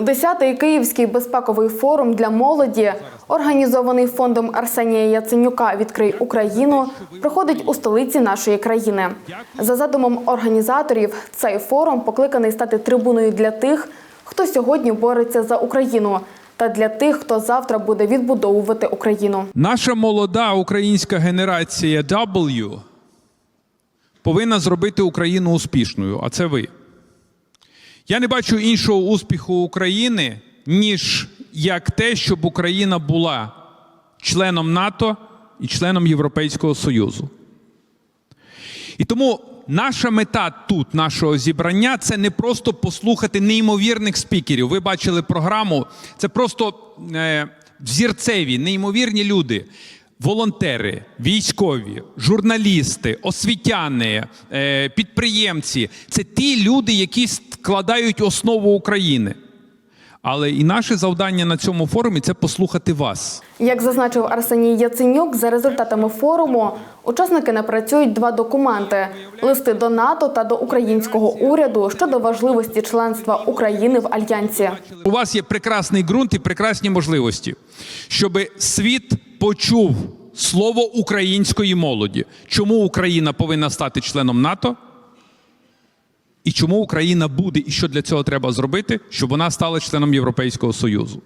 Десятий Київський безпековий форум для молоді, організований фондом Арсенія Яценюка Відкрий Україну, проходить у столиці нашої країни. За задумом організаторів, цей форум покликаний стати трибуною для тих, хто сьогодні бореться за Україну, та для тих, хто завтра буде відбудовувати Україну. Наша молода українська генерація W повинна зробити Україну успішною, а це ви. Я не бачу іншого успіху України, ніж як те, щоб Україна була членом НАТО і членом Європейського Союзу. І тому наша мета тут, нашого зібрання, це не просто послухати неймовірних спікерів. Ви бачили програму, це просто е, взірцеві, неймовірні люди. Волонтери, військові, журналісти, освітяни, е, підприємці це ті люди, які складають основу України. Але і наше завдання на цьому форумі це послухати вас. Як зазначив Арсеній Яценюк, за результатами форуму учасники напрацюють два документи: листи до НАТО та до українського уряду щодо важливості членства України в альянсі. У вас є прекрасний ґрунт і прекрасні можливості, щоб світ почув слово української молоді. Чому Україна повинна стати членом НАТО? І чому Україна буде, і що для цього треба зробити, щоб вона стала членом Європейського Союзу?